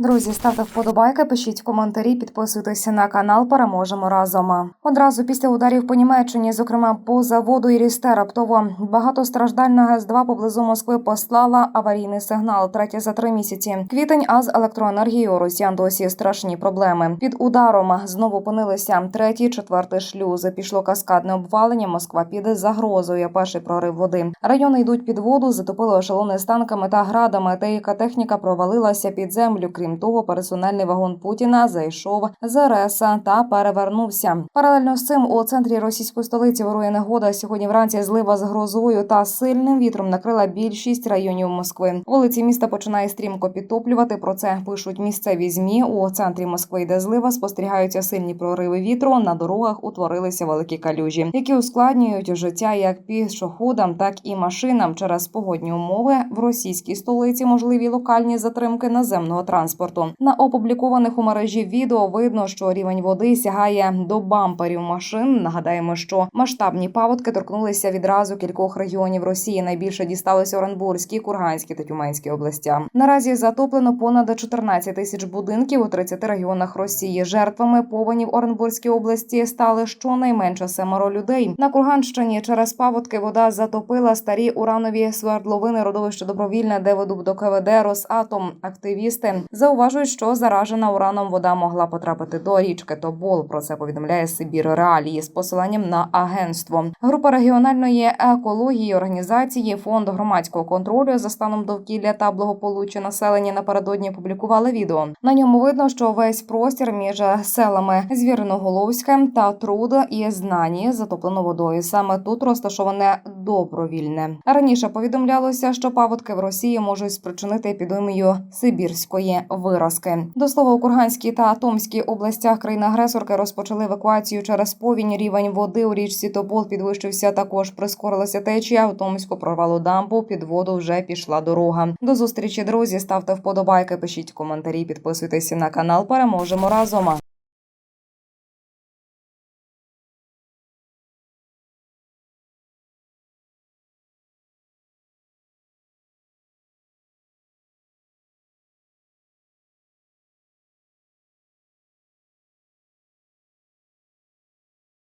Друзі, ставте вподобайки, пишіть коментарі, підписуйтеся на канал. Переможемо разом. Одразу після ударів по Німеччині, зокрема по заводу Ірісте, раптово багатостраждальна ГЕС-2 поблизу Москви послала аварійний сигнал. Третє за три місяці. Квітень, а з електроенергією росіян досі страшні проблеми. Під ударом знову опинилися третій, четвертий шлюзи. Пішло каскадне обвалення. Москва піде загрозою. Перший прорив води. Райони йдуть під воду, затопили ешелони з танками та градами. Деяка техніка провалилася під землю. Крім того, персональний вагон Путіна зайшов з РЕСа та перевернувся. Паралельно з цим у центрі російської столиці вирує негода. Сьогодні вранці злива з грозою та сильним вітром накрила більшість районів Москви. Вулиці міста починає стрімко підтоплювати. Про це пишуть місцеві змі. У центрі Москви йде злива. Спостерігаються сильні прориви вітру. На дорогах утворилися великі калюжі, які ускладнюють життя як пішоходам, так і машинам. Через погодні умови в російській столиці можливі локальні затримки наземного транспорту. На опублікованих у мережі відео видно, що рівень води сягає до бамперів машин. Нагадаємо, що масштабні паводки торкнулися відразу кількох регіонів Росії. Найбільше дісталося Оренбурзькій, Курганській та Тюменській областям. Наразі затоплено понад 14 тисяч будинків у 30 регіонах Росії. Жертвами повені в Оренбурзькій області стали щонайменше семеро людей. На Курганщині через паводки вода затопила старі уранові свердловини родовище добровільне, де ведуть до КВД Росатом. Активісти зауважують, що заражена ураном вода могла потрапити до річки Тобол. Про це повідомляє Сибір Реалії з посиланням на агентство. Група регіональної екології організації фонд громадського контролю за станом довкілля та благополуччя населення напередодні публікували відео. На ньому видно, що весь простір між селами Звіриноголовське та Труд і Знані затоплено водою. Саме тут розташоване добровільне. Раніше повідомлялося, що паводки в Росії можуть спричинити епідемію сибірської виразки. До слова, у Курганській та Томській областях країни-агресорки розпочали евакуацію через повінь. Рівень води у річці Тобол підвищився. Також прискорилася течія. У Томську прорвало дамбу. Під воду вже пішла дорога. До зустрічі, друзі. Ставте вподобайки, пишіть коментарі, підписуйтесь на канал. Переможемо разом.